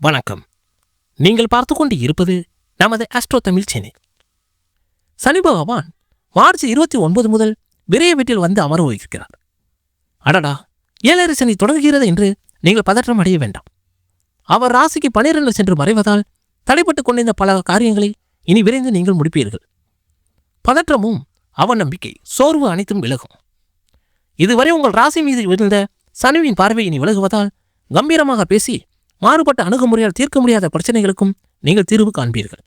வணக்கம். நீங்கள் பார்த்து கொண்டு இருப்பது நமது அஸ்ட்ரோ தமிழ் சேனல் சனி பகவான் மார்ச் இருபத்தி ஒன்பது முதல் விரைய வீட்டில் வந்து அமர இருக்கிறார் அடடா ஏழரை சனி தொடங்குகிறது என்று நீங்கள் பதற்றம் அடைய வேண்டாம். அவர் ராசிக்கு பனிரெண்டு சென்று மறைவதால் தடைப்பட்டுக் கொண்டிருந்த பல காரியங்களை இனி விரைந்து நீங்கள் முடிப்பீர்கள். பதற்றமும் அவநம்பிக்கை சோர்வு அனைத்தும் விலகும். இதுவரை உங்கள் ராசி மீது விழுந்த சனிவின் பார்வை இனி விலகுவதால் கம்பீரமாக பேசி மாறுபட்ட அணுகுமுறையால் தீர்க்க முடியாத பிரச்சனைகளுக்கும் நீங்கள் தீர்வு காண்பீர்கள்.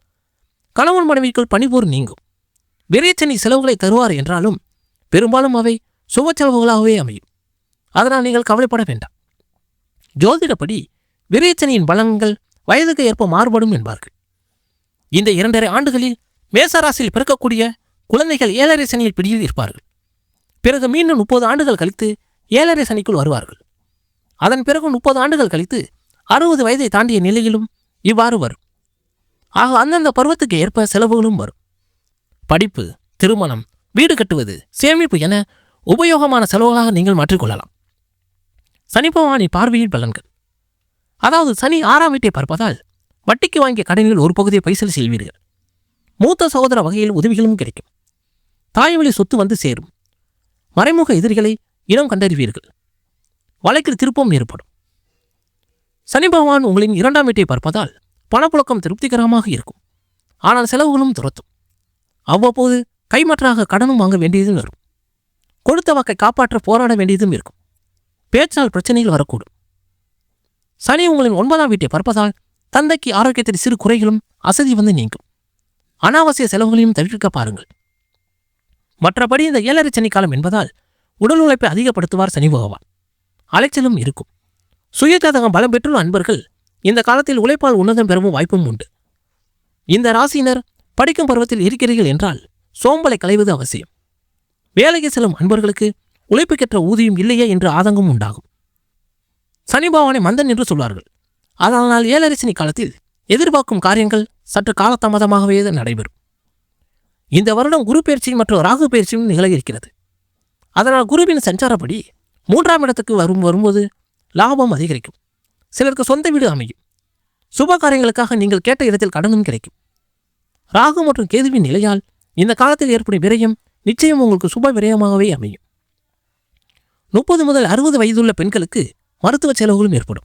கணவன் மனைவிக்குள் பணிபோர் நீங்கும். விரைச்சனி செலவுகளை தருவார் என்றாலும் பெரும்பாலும் அவை சுப செலவுகளாகவே அமையும். அதனால் நீங்கள் கவலைப்பட வேண்டாம். ஜோதிடப்படி விரைச்சனியின் பலன்கள் வயதுக்கு ஏற்ப மாறுபடும் என்பார்கள். இந்த இரண்டரை ஆண்டுகளில் மேசராசியில் பிறக்கக்கூடிய குழந்தைகள் ஏழரை சனியில் பிடியில் இருப்பார்கள். பிறகு மீண்டும் முப்பது ஆண்டுகள் கழித்து ஏழரை சனிக்குள் வருவார்கள். அதன் பிறகு முப்பது ஆண்டுகள் கழித்து அறுபது வயதை தாண்டிய நிலையிலும் இவ்வாறு வரும். ஆக அந்தந்த பருவத்துக்கு ஏற்ப செலவுகளும் வரும். படிப்பு திருமணம் வீடு கட்டுவது சேமிப்பு என உபயோகமான செலவுகளாக நீங்கள் மாற்றிக்கொள்ளலாம். சனி பார்வையின் பார்வையில் பலன்கள். அதாவது சனி ஆறாம் வீட்டை பார்ப்பதால் வட்டிக்கு வாங்கிய கடனில் ஒரு பகுதியை பைசல் செய்வீர்கள். மூத்த சகோதர வகையில் உதவிகளும் கிடைக்கும். தாய்மொழி சொத்து வந்து சேரும். மறைமுக எதிரிகளை இனம் கண்டறிவீர்கள். வழக்கில் திருப்பம் ஏற்படும். சனி பகவான் உங்களின் இரண்டாம் வீட்டை பார்ப்பதால் பணப்புழக்கம் திருப்திகரமாக இருக்கும். ஆனால் செலவுகளும் துரத்தும். அவ்வப்போது கைமாற்றாக கடனும் வாங்க வேண்டியதும் வரும். கொடுத்த வாக்கை காப்பாற்ற போராட வேண்டியதும் இருக்கும். பேச்சால் பிரச்சனைகள் வரக்கூடும். சனி உங்களின் ஒன்பதாம் வீட்டை பார்ப்பதால் தந்தைக்கு ஆரோக்கியத்தில் சிறு குறைகளும் அசதி வந்து நீங்கும். அனாவசிய செலவுகளையும் தவிர்க்க பாருங்கள். மற்றபடி இந்த ஏழரை சனி காலம் என்பதால் உடல் உழைப்பை அதிகப்படுத்துவார் சனி பகவான். அலைச்சலும் இருக்கும். சுயஜாதகம் பலம் பெற்றுள்ள அன்பர்கள் இந்த காலத்தில் உழைப்பால் உன்னதம் பெறவும் வாய்ப்பும் உண்டு. இந்த ராசியினர் படிக்கும் பருவத்தில் இருக்கிறீர்கள் என்றால் சோம்பலை களைவது அவசியம். வேலைக்கு செல்லும் அன்பர்களுக்கு உழைப்புக்கேற்ற ஊதியம் இல்லையே என்று ஆதங்கம் உண்டாகும். சனி மந்தன் என்று சொல்வார்கள். அதனால் ஏழரை காலத்தில் எதிர்பார்க்கும் காரியங்கள் சற்று காலதாமதமாகவே நடைபெறும். இந்த வருடம் குரு பயிற்சி மற்றும் ராகு பயிற்சியும் நிகழ இருக்கிறது. அதனால் குருவின் சஞ்சாரப்படி மூன்றாம் இடத்துக்கு வரும் வரும்போது லாபம் அதிகரிக்கும். சிலருக்கு சொந்த வீடு அமையும். சுப காரியங்களுக்காக நீங்கள் கேட்ட இடத்தில் கடனும் கிடைக்கும். ராகு மற்றும் கேதுவின் நிலையால் இந்த காலத்தில் ஏற்படும் விரயம் நிச்சயம் உங்களுக்கு சுப விரயமாகவே அமையும். முப்பது முதல் அறுபது வயதுள்ள பெண்களுக்கு மருத்துவ செலவுகளும் ஏற்படும்.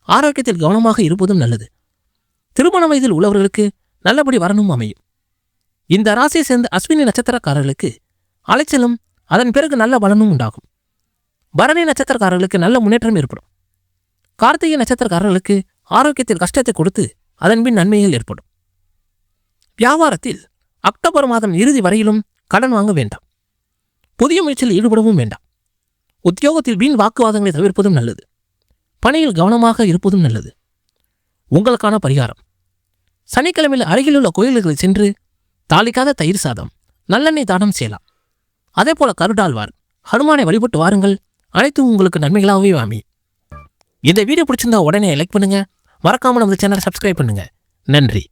ஆரோக்கியத்தில் கவனமாக இருப்பதும் நல்லது. திருமண வயதில் உள்ளவர்களுக்கு நல்லபடி வரணும் அமையும். இந்த ராசியை சேர்ந்த அஸ்வினி நட்சத்திரக்காரர்களுக்கு அலைச்சலும் அதன் பிறகு நல்ல பலனும் உண்டாகும். பரணி நட்சத்திரக்காரர்களுக்கு நல்ல முன்னேற்றம் ஏற்படும். கார்த்திகை நட்சத்திரக்காரர்களுக்கு ஆரோக்கியத்தில் கஷ்டத்தை கொடுத்து அதன் பின் நன்மைகள் ஏற்படும். வியாபாரத்தில் அக்டோபர் மாதம் இறுதி வரையிலும் கடன் வாங்க வேண்டாம். புதிய முயற்சியில் ஈடுபடவும் வேண்டாம். உத்தியோகத்தில் வீண் வாக்குவாதங்களை தவிர்ப்பதும் நல்லது. பணியில் கவனமாக இருப்பதும் நல்லது. உங்களுக்கான பரிகாரம். சனிக்கிழமையில் அருகிலுள்ள கோயில்களை சென்று தாளிக்காத தயிர் சாதம் நல்லெண்ணெய் தானம் செய்யலாம். அதே போல கருடாழ்வார் ஹனுமானை வழிபட்டு வாருங்கள். அனைத்தும் உங்களுக்கு நன்மைகளாகவே அமையும். இந்த வீடியோ பிடிச்சிருந்தா உடனே லைக் பண்ணுங்கள் மறக்காமல் நம்ம சேனலை சப்ஸ்கிரைப் பண்ணுங்கள் நன்றி.